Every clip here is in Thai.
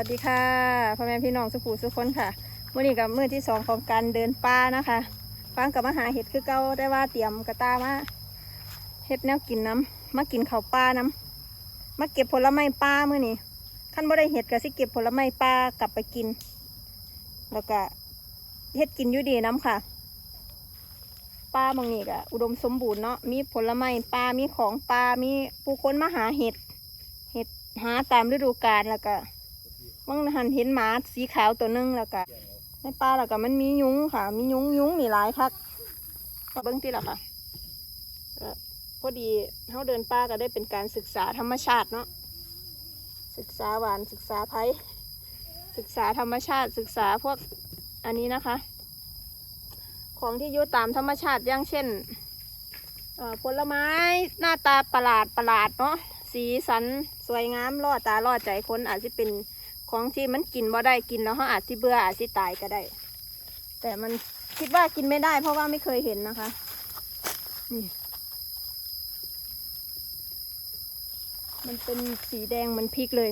วัสดีค่ะพ่อแม่พี่น้องสุขูสุขคนค่ะมื่อนี้กับมือที่สองของการเดินป่านะคะฟังกับมาหาเห็ดคือเก่าได้ว่าเตรียมกระตามาเห็ดแนวกินน้ำมากินข้าวป่าน้ำมาเก็บผลไม้ป่ามื่อนี้ขั้นบ่ได้เห็ดก็สิเก็บผลไม้ป่ากลับไปกิน แล้วก็เห็ดกินอยู่ดีน้ำค่ะป่าบางนี่ก็อุดมสมบูรณ์เนาะมีผลไม้ป่ามีของป่ามีผู้คนมาหาเห็ดเห็ดหาตามฤดูกาลแล้วก็ บางหันเห็นหมาสีขาวตัวหนึงแล้วก็ในป่าแล้วก็มันมียุงค่ะ มียุงยุงนี่หลายคักเบิ้งที่ละค่ะพอดีเขาเดินป่าก็ได้เป็นการศึกษาธรรมชาติเนาะศึกษาหวานศึกษาไผ่ศึกษาธรรมชาติศึกษาพวกอันนี้นะคะ ของที่อยู่ตามธรรมชาติอย่างเช่นผลไม้หน้าตาประหลาดประหลาดเนาะสีสันสวยงามล่อตาล่อใจคนอาจจะเป็น ของที่มันกินบ่ได้กินแล้วเขาอาจจะเบื่ออาจจะตายก็ได้ แต่มันคิดว่ากินไม่ได้ เพราะว่าไม่เคยเห็นนะคะ นี่ มันเป็นสีแดงเหมันพริกเลย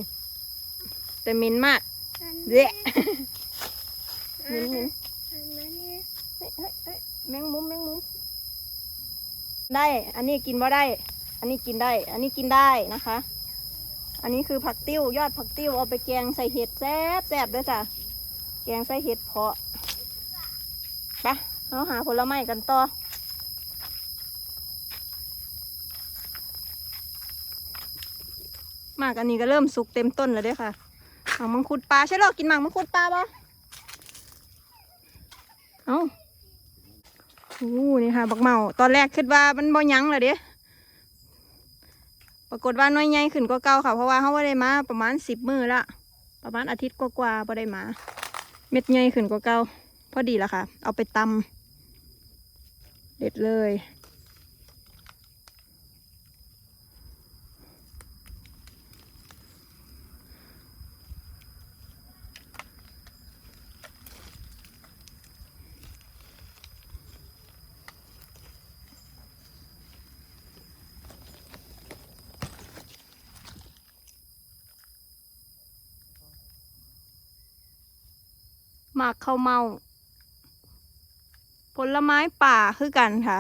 แต่เหม็นมากเละเหม็นเหม็นเฮ้ยเฮ้ยเฮ้ยแมงมุมแมงมุมได้ อันนี้กินว่าได้ อันนี้กินได้ อันนี้กินได้นะคะ อันนี้คือผักติ้วยอดผักติ้วเอาไปแกงใส่เห็ดแซ่บแซ่บด้วยจ้ะแกงใส่เห็ดเพาะไปเราหาผลไม้กันต่อหมากอันนี้ก็เริ่มสุกเต็มต้นแล้วด้วยค่ะเอามังคุดปลาใช่หรอกินหมากมังคุดปลาปะเอาอู้นี่ค่ะ บักเมา ตอนแรกคิดว่ามันบ่ยั้งเลยเด้ ปรากฏว่าน้อยใหญ่ขึ้นกว่าเก่าค่ะ เพราะว่าเขาว่าได้มาประมาณสิบมือละประมาณอาทิตย์กว่าๆบ่ได้มา เม็ดใหญ่ขึ้นกว่าเก่าพอดีละค่ะ เอาไปตำเด็ดเลย หมากข้าวเมา ผลไม้ป่าคือกันค่ะ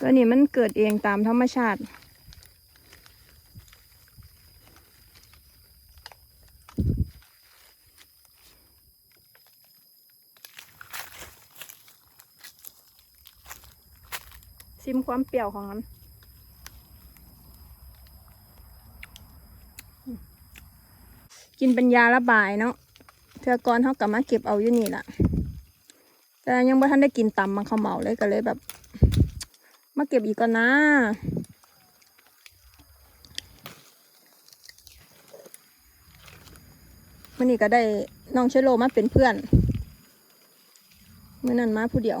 ตัวนี้มันเกิดเองตามธรรมชาติซิมความเปรี้ยวของมัน กินเป็นยาระบายเนาะ เทือกรเขากลับมาเก็บเอาอยู่นี่แหละแต่ยังไม่ทันได้กินตำมันเขาเหมาเลยก็เลยแบบ มาเก็บอีกก่อนนะมื่อนี้ก็ได้น้องเชโลมาเป็นเพื่อนเมื่อนั้นมาผู้เดียว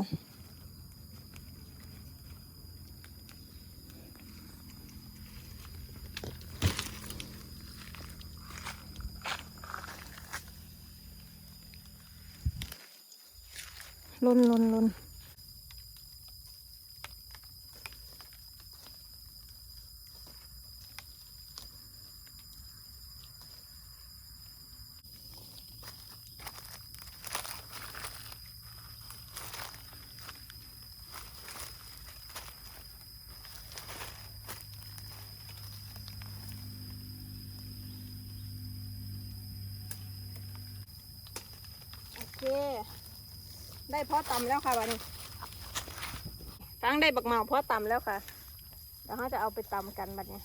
ลนลนลนโอเค ได้เพาะตำแล้วค่ะวันนี้ฟังได้บักเมาเพาะตำแล้วค่ะเดี๋ยวเขาจะเอาไปตำกันบัดนี้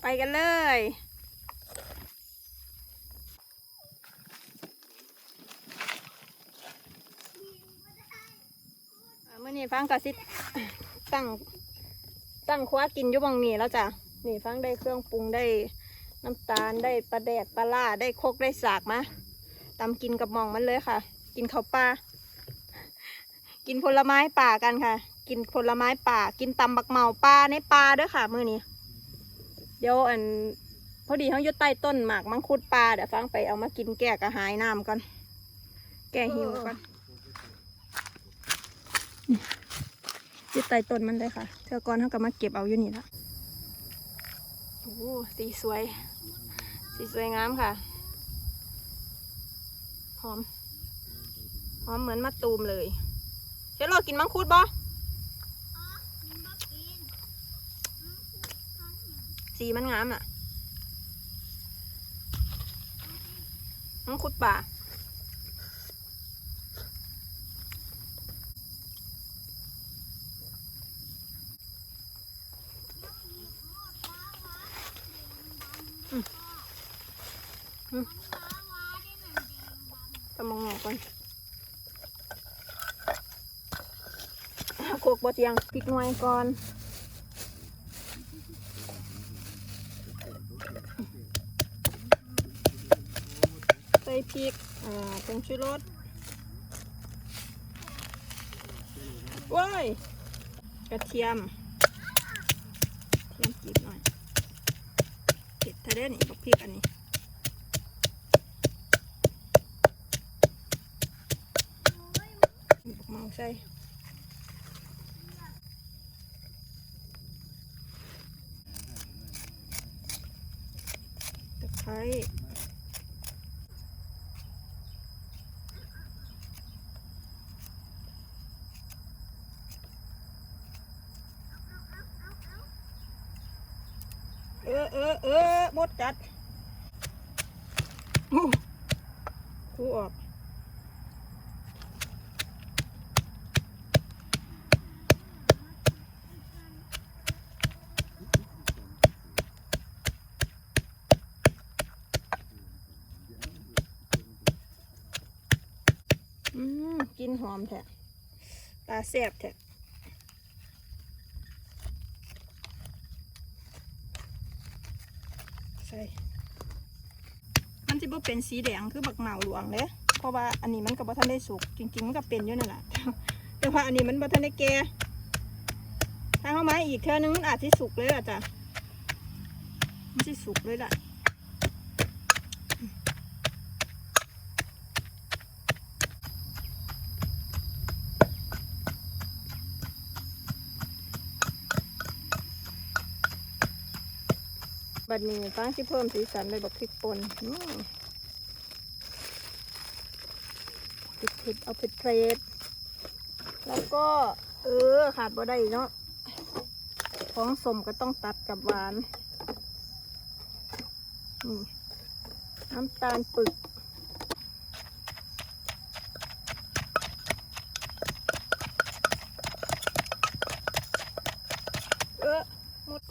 ไปกันเลยอ่ามื่อนี้ฟังกระสิตั้งตั้งคว้ากินอยู่บางนี่แล้วจ้ะ นี่ฟังได้เครื่องปรุงได้น้ำตาลได้ปลาแดกปลาล่าได้โคกได้สากมาตำกินกับมองมันเลยค่ะ กินข้าวปลากินผลไม้ป่ากันค่ะ กินผลไม้ป่า กินตำบักเหมาปลาในปลาด้วยค่ะมื้อนี้เดี๋ยวอันพอดีเขาอยู่ใต้ต้นหมากมังคุดปลาเดี๋ยวฟังไปเอามากินแก้กระหายน้ำก่อนแก้หิวก่อนอยู่ใต้ต้นมันเลยค่ะเธอก่อนเขาก็มาเก็บเอาอยู่นี่ละ อ้สีสวย สีสวยงามค่ะ หอม หอมเหมือนมะตูมเลยเชลโลกินมังคุดบ่สีมันงามอะมังคุดป่า ตะมองงอกก่อนโขกบะ เทียงพริกหน่วยก่อนใส่พริกอ่าผงชูรสว้ายกระเทียมเทียมจีบหน่อยเผ็ดทะเลนี่บักพริกอันนี้บักเมาใส่ตะไค ร้เออเออเออหมดกัดอู้คูออก อืมกลิน หอมแท้ตาแซ่บแท้ใส่มันจะบ่เป็นสีแดงคือบักเหมาหลวงเลยเพราะว่าอันนี้มันกับบ่ทันได้สุก จริง ๆ มันก็เป็นอยู่นั่นแหละแต่ว่าอันนี้มันบ่ทันได้แก่ถ้าเข้ามาอีกเท่านึงมันอาจจะสุกเลยล่ะจ้ะมันจะสุกเลยล่ะ บัดนี้ฟ้าที่เพิ่มสีสันเลยบอกพริกป่นอืมผิดเผ็ดเอาผิดเผ็ดแล้วก็ เออ ขาดบ่ได้เนาะของสมก็ต้องตัดกับหวานอืมน้ำตาลปึก เออหมด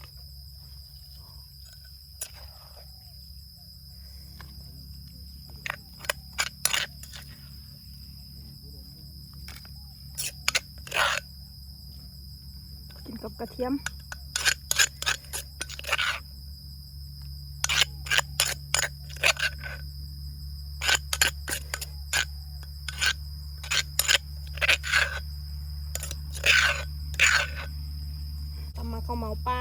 กินกับกระเทียม ตำมาข้าวเมาปลา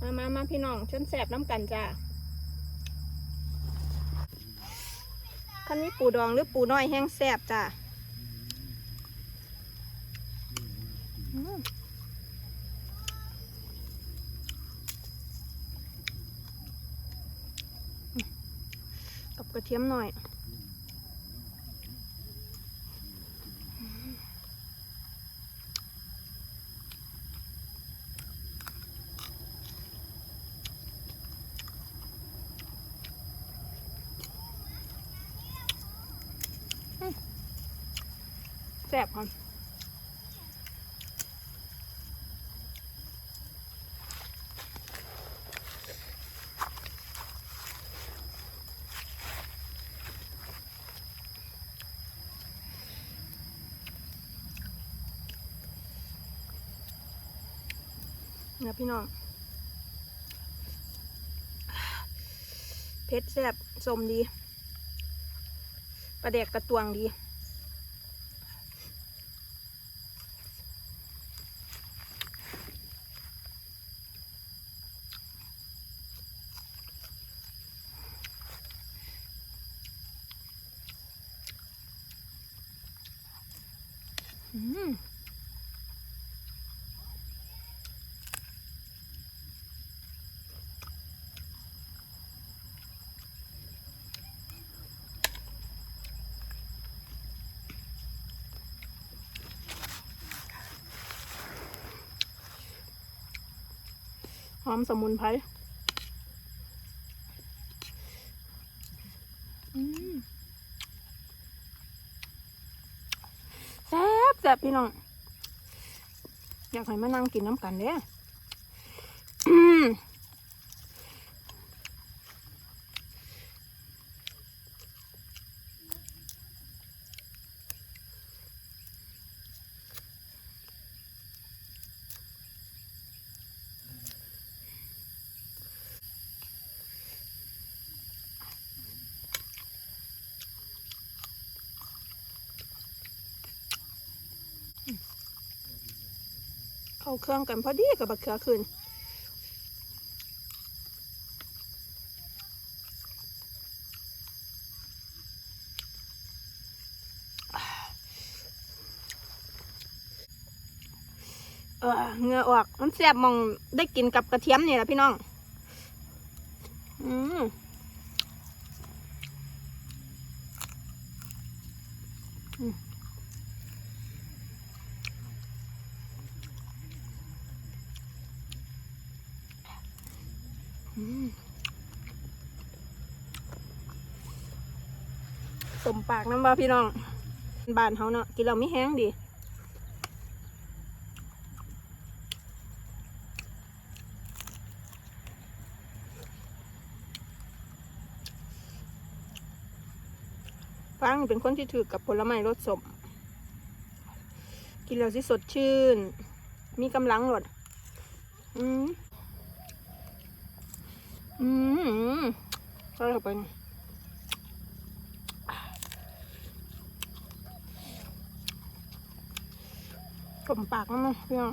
มามามาพี่น้องเชิญแสบน้ำกันจ้าคันนี้ปูดองหรือปูน้อยแห้งแสบจ้าอืมกับก ระเทียมหน่อย แซ่บครับ นี่ยพี่น้องเพชรแซ่บสมดี ประเด็กกระตวงดี อืม อมสมุนไพรแซ่บแซ่บพี่น้อง อยากให้มานั่งกินน้ำกันเด้อืม เข้าเครื่องกันพอดีกับบักเขือคืนเออเงือออกมันแซ่บมองได้กินกับกระเทียมนี่แหละพี่น้อง อืมอืม สมปากน้ำบ่พี่น้อง บ้านเขาเนาะกินเราไม่แห้งดีฟังเป็นคนที่ถือกับผลไม้รสสม กินแล้วสิสดชื่น มีกำลังหลด อืม อืมใส่เข้าไปกลมปากนะมั้งพี่น้อง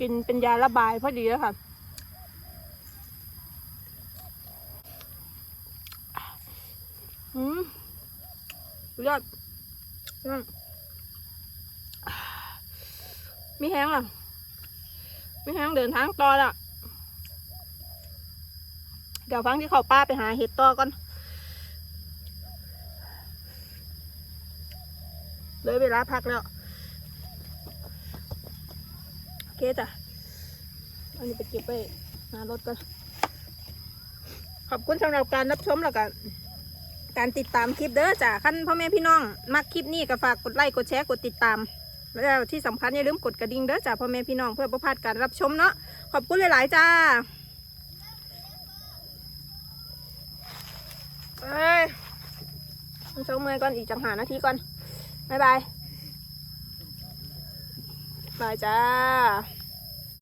กินเป็นยาระบายพอดีแล้วค่ะอืมสุดยอด อืมมีแห้งอะมีแห้งเดินทางต่อละเดี๋ยวฟังที่เขาป้าไปหาเห็ดต่อก่อน เลยเวลาพักแล้ว โอเคจ้ะ อันนี้ไปเก็บไปหารถก่อนขอบคุณสำหรับการรับชมแล้วกันการติดตามคลิปเด้อจ้ะขั้นพ่อแม่พี่น้อง มักคลิปนี้ก็ฝากกดไลค์กดแชร์กดติดตาม แล้วที่สำคัญอย่าลืมกดกระดิ่งเด้อจ้าพ่อแม่พี่น้องเพื่อประพลาดการรับชมเนาะขอบคุณหลายๆจ้าเอ้ยมันเช้าเมื่อยก่อนอีกจังหานาทีก่อนบ๊ายบายบายจ้า